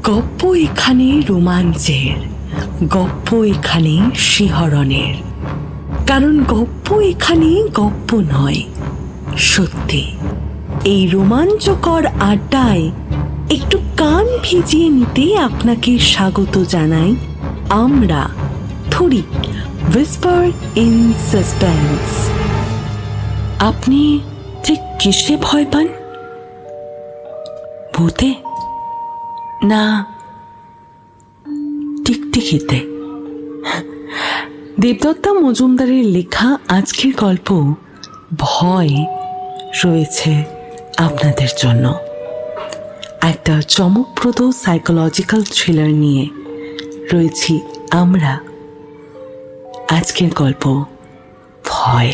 গপ্প এখানে রোমাঞ্চের, গপ্প এখানে শিহরণের। কারণ গপ্প এখানে গপ্প নয়, সত্যি। এই রোমাঞ্চকর আড্ডায় একটু কান ভিজিয়ে নিতে আপনাকে স্বাগত জানাই আমরা থরি উইসপার ইন সাসপেন্স আপনি ঠিক কিসে ভয় পান? ভূতে? না, টিকটিকিতে। দেবদত্তা মজুমদারের লেখা আজকের গল্প ভয় রয়েছে আপনাদের জন্য। একটা চমকপ্রদ সাইকোলজিক্যাল থ্রিলার নিয়ে রয়েছি আমরা। আজকের গল্প ভয়।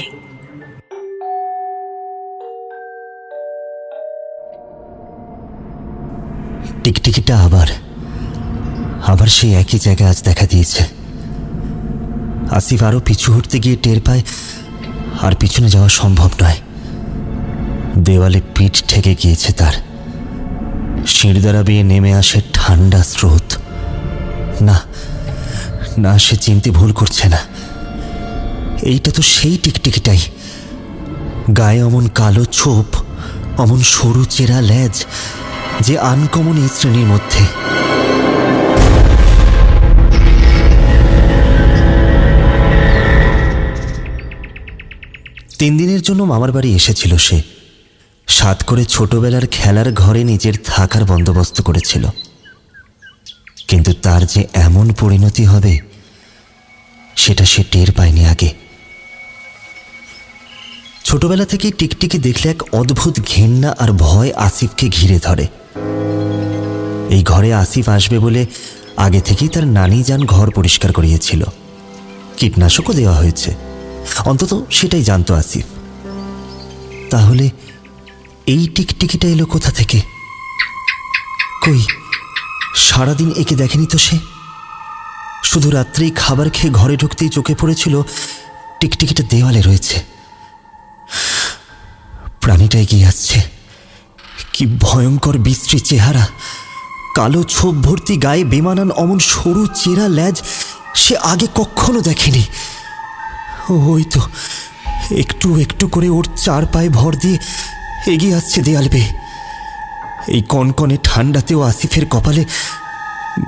টিকটিকিটা আবার। আবার সেই একই জায়গায় আজ দেখা দিয়েছে। আসিফ আরও পিছু হটতে গিয়ে টের পায়, আর পিছনে যাওয়া সম্ভব নয়। দেওয়ালে পিঠ ঠেকে গিয়েছে তার। সিঁড়ি দ্বারা বেয়ে নেমে আসে ঠান্ডা স্রোত। না না, সে চিনতে ভুল করছে না। এইটা তো সেই টিকটিকিটাই। গায়ে অমন কালো ছোপ, অমন সরু চেরা লেজ যে আনকমন এই শ্রেণির মধ্যে। তিন দিনের জন্য মামার বাড়ি এসেছিল সে। সাত করে ছোটবেলার খেলার ঘরে নিজের থাকার বন্দোবস্ত করেছিল। কিন্তু তার যে এমন পরিণতি হবে, সেটা সে টের পায়নি আগে। ছোটবেলা থেকেই টিকটিকি দেখলে এক অদ্ভুত ঘেন্না আর ভয় আসিফকে ঘিরে ধরে। এই ঘরে আসিফ আসবে বলে আগে থেকেই তার নানি যান ঘর পরিষ্কার করিয়েছিল। কীটনাশকও দেওয়া হয়েছে। অন্তত সেটাই জানতো আসিফ। তাহলে এই টিকটিকিটা এলো কোথা থেকে? কই, সারাদিন একে দেখেনি তো সে? শুধু রাত্রেই খাবার খেয়ে ঘরে ঢুকতেই চোখে পড়েছিল টিকটিকিটা দেওয়ালে রয়েছে। প্রাণীটা এগিয়ে আসছে। কি ভয়ঙ্কর বিশ্রী চেহারা। কালো ছোপ ভর্তি গায়ে বেমানান অমন সরু চেরা ল্যাজ সে আগে কখনো দেখেনি। ওই তো, একটু একটু করে ওর চার পায়ে ভর দিয়ে এগিয়ে আসছে দেয়াল বেয়ে। এই কনকনে ঠান্ডাতেও আসিফের কপালে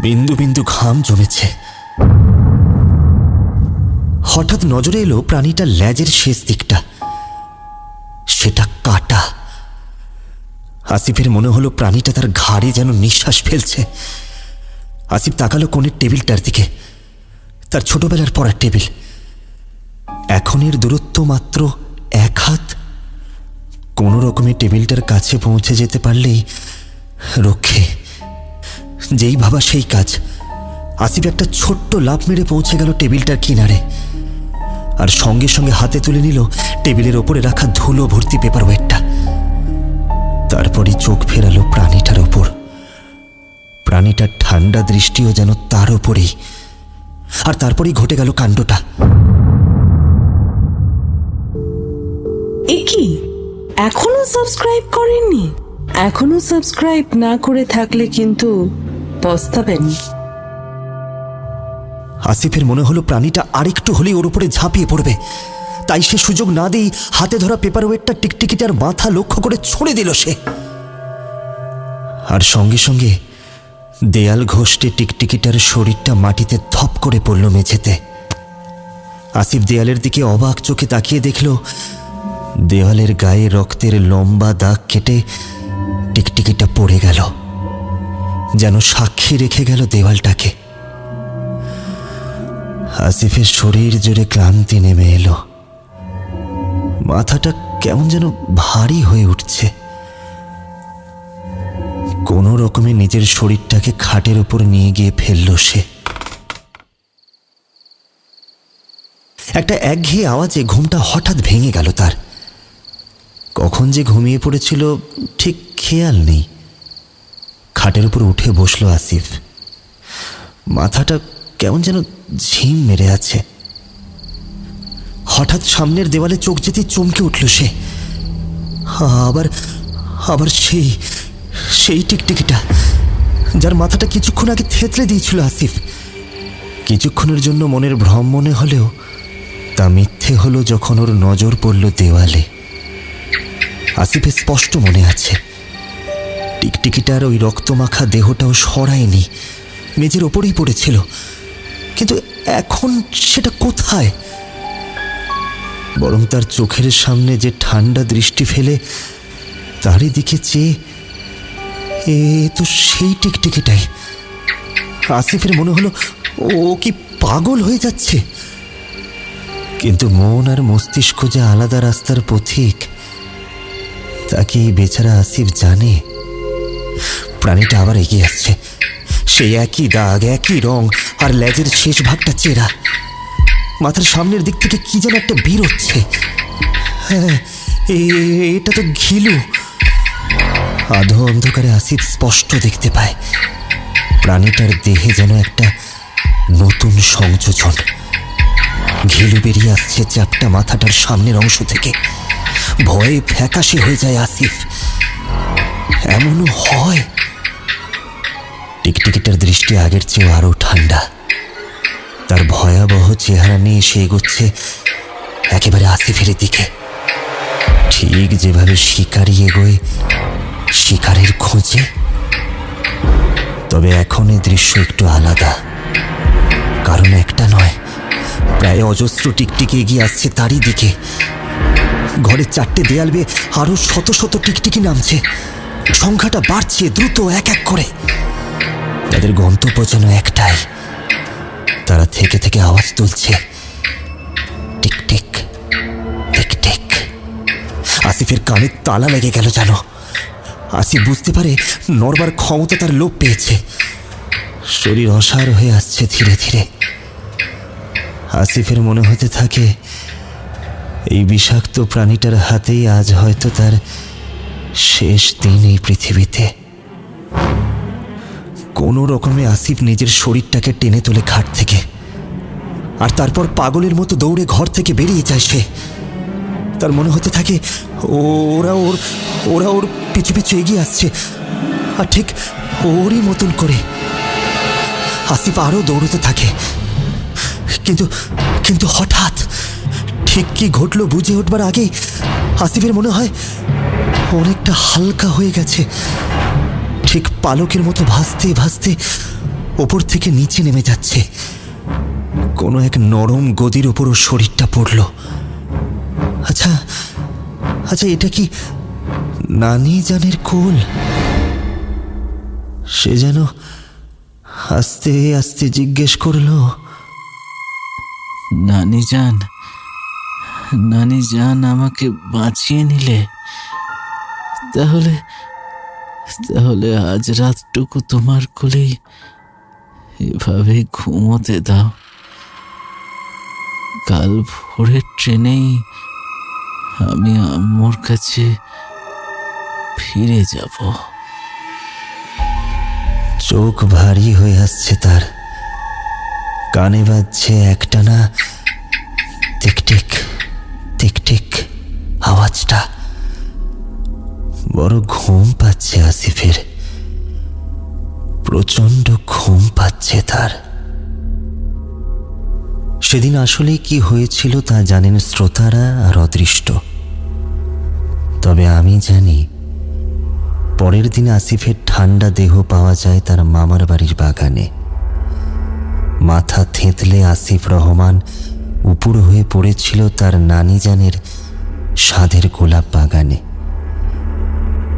বিন্দু বিন্দু ঘাম জমেছে। হঠাৎ নজরে এলো প্রাণীটার ল্যাজের শেষ দিকটা। সেটা কাটা। আসিফের মনে হলো প্রাণীটা তার ঘাড়ে যেন নিঃশ্বাস ফেলছে। আসিফ তাকালো কোণের টেবিলটার দিকে। তার ছোটবেলার পড়ার টেবিল। এখন এর দূরত্ব মাত্র এক হাত। কোনো রকমে টেবিলটার কাছে পৌঁছে যেতে পারলেই রক্ষে। যেই ভাবা সেই কাজ। আসিফ একটা ছোট্ট লাফ মেরে পৌঁছে গেল টেবিলটার কিনারে। আর সঙ্গে সঙ্গে হাতে তুলে নিল টেবিলের ওপরে রাখা ধুলো ভর্তি পেপার ওয়েটটা তারপরই চোখ ফেরালো প্রাণীটার ওপর। প্রাণীটার ঠান্ডা দৃষ্টিও যেন তার ওপরেই। আর তারপরেই ঘটে গেল কাণ্ডটা। এ কি? এখনও সাবস্ক্রাইব করেননি? এখনও সাবস্ক্রাইব না করে থাকলে কিন্তু পস্তাবেন। আসিফের মনে হলো প্রাণীটা আরেকটু হলেই ওর উপরে ঝাঁপিয়ে পড়বে। তাই সে সুযোগ না দিই হাতে ধরা পেপার ওয়েটটা টিকটিকিটার মাথা লক্ষ্য করে ছুঁড়ে দিল সে। আর সঙ্গে সঙ্গে দেয়াল ঘষ্টে টিকটিকিটার শরীরটা মাটিতে ধপ করে পড়ল মেঝেতে। আসিফ দেয়ালের দিকে অবাক চোখে তাকিয়ে দেখল দেওয়ালের গায়ে রক্তের লম্বা দাগ কেটে টিকটিকিটা পড়ে গেল, যেন সাক্ষী রেখে গেল দেওয়ালটাকে আসিফের শরীর জুড়ে ক্লান্তি নেমে এলো। মাথাটা কেমন যেন ভারী হয়ে উঠছে। কোনো রকমে নিজের শরীরটাকে খাটের উপর নিয়ে গিয়ে ফেলল সে। একটা একঘেয়ে আওয়াজে ঘুমটা হঠাৎ ভেঙে গেল তার। কখন যে ঘুমিয়ে পড়েছিল ঠিক খেয়াল নেই। খাটের উপর উঠে বসল আসিফ। মাথাটা কেমন যেন ঝিম মেরে আছে। হঠাৎ সামনের দেওয়ালে চোখ যেতে চমকে উঠল সে। আবার আবার সেই সেই টিকটিকিটা, যার মাথাটা কিছুক্ষণ আগে থেতলে দিয়েছিল আসিফ। কিছুক্ষণের জন্য মনের ভ্রম মনে হলেও তা মিথ্যে হলো যখন ওর নজর পড়ল দেওয়ালে। আসিফের স্পষ্ট মনে আছে। টিকটিকিটার ওই রক্তমাখা দেহটাও সরায়নি। মেঝের ওপরেই পড়েছিল। কিন্তু এখন সেটা কোথায়? বরং তার চোখের সামনে যে ঠান্ডা দৃষ্টি ফেলে, তারই দিকে চেয়ে, এ তো সেই টিকটিকিটাই। আসিফের মনে হলো ও কি পাগল হয়ে যাচ্ছে। কিন্তু মন আর মস্তিষ্ক যে আলাদা রাস্তার পথিক তাকে এই বেচারা আসিফ জানে? প্রাণীটা আবার এগিয়ে আসছে। সেই একই দাগ, একই রং, আর লেজের শেষ ভাগটা চেরা। মাথার সামনের দিক থেকে কি যেন একটা বেরোচ্ছে হ্যাঁ এটা তো ঘিলু। আধো অন্ধকারে আসিফ স্পষ্ট দেখতে পায়। প্রাণীটার দেহে যেন একটা নতুন সংযোজন। ঘিলু বেরিয়ে আসছে চ্যাপটা মাথাটার সামনের অংশ থেকে। ভয়ে ফ্যাকাশে হয়ে যায় আসিফ। এমনও হয়। টিকটিকিটার দৃষ্টি আগের চেয়েও আরও ঠান্ডা। তার ভয়াবহ চেহারা নিয়ে সে এগোচ্ছে একেবারে আসিফের দিকে। ঠিক যেভাবে শিকারি এগোয়, শিকারের খোঁজে, তবে এখন এই দৃশ্য একটু আলাদা। কারণ একটা নয়, প্রায় অজস্র টিকটিকি এগিয়ে আসছে তারই দিকে। ঘরের চারটে দেয়াল বেয়ে আরও শত শত টিকটিকি নামছে। সংখ্যাটা বাড়ছে দ্রুত এক এক করে। তাদের গন্তব্য যেন একটাই। তারা থেকে থেকে আওয়াজ তুলছে। টিক আসিফের কানে তালা লেগে গেল জানো। আসিফ বুঝতে পারে নড়বার ক্ষমতা তার লোপ পেয়েছে। শরীর অসার হয়ে আসছে ধীরে ধীরে। আসিফের মনে হতে থাকে, এই বিষাক্ত প্রাণীটার হাতেই আজ হয়তো তার শেষ দিন এই পৃথিবীতে। কোনো রকমে আসিফ নিজের শরীরটাকে টেনে তোলে খাট থেকে। আর তারপর পাগলের মতো দৌড়ে ঘর থেকে বেরিয়ে যায় সে। তার মনে হতে থাকে, ওরা ওর ওরা ওর পিছু পিছু এগিয়ে আসছে। আর ঠিক ওরই মতন করে আসিফ আরও দৌড়তে থাকে। কিন্তু কিন্তু হঠাৎ ঠিক কি ঘটলো বুঝে উঠবার আগেই আসিফের মনে হয় অনেকটা হালকা হয়ে গেছে। ঠিক পালকের মতো ভাসতে ভাসতে ওপর থেকে নিচে নেমে যাচ্ছে। কোনো এক নরম গদির ওপর শরীরটা পড়ল। আচ্ছা আচ্ছা এটা কি নানি জানের কোল? সে যেন আস্তে আস্তে জিজ্ঞেস করল নানি যান নানি যান আমাকে বাঁচিয়ে নিলে, তাহলে তাহলে আজ রাতটুকু তোমার কোলেই এভাবে ঘুমোতে দাও। কাল ভোরের ট্রেনেই আমি আম্মুর কাছে ফিরে যাব। চোখ ভারী হয়ে আসছে তার। কানে বাজছে একটানা টিক টিক টিক টিক আওয়াজটা। বড় ঘুম পাচ্ছে আসিফের। প্রচণ্ড ঘুম পাচ্ছে তার। সেদিন আসলে কি হয়েছিল তা জানেন শ্রোতারা আর অদৃষ্ট। তবে আমি জানি, পরের দিন আসিফের ঠান্ডা দেহ পাওয়া যায় তার মামার বাড়ির বাগানে। মাথা থেঁতলে আসিফ রহমান উপুর হয়ে পড়েছিল তার নানি জানের সাধের গোলাপ বাগানে।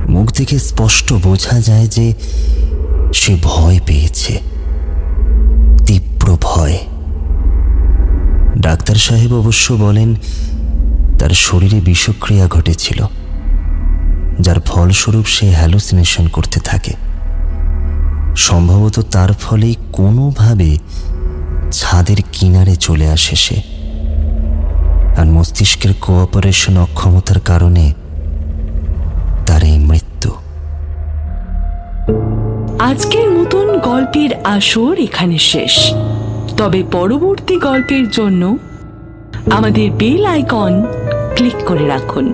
মুখ থেকে স্পষ্ট বোঝা যায় যে সে ভয় পেয়েছে। তীব্র ভয়। ডাক্তার সাহেব অবশ্য বলেন, তার শরীরে বিষক্রিয়া ঘটেছিল, যার ফলস্বরূপ সে হ্যালুসিনেশন করতে থাকে। সম্ভবত তার ফলেই কোনোভাবে ছাদের কিনারে চলে আসে সে। আর মস্তিষ্কের কোঅপারেশন অক্ষমতার কারণে তার এই মৃত্যু। আজকের মতন গল্পের আসর এখানে শেষ। তবে পরবর্তী গল্পের জন্য আমাদের বেল আইকন ক্লিক করে রাখুন।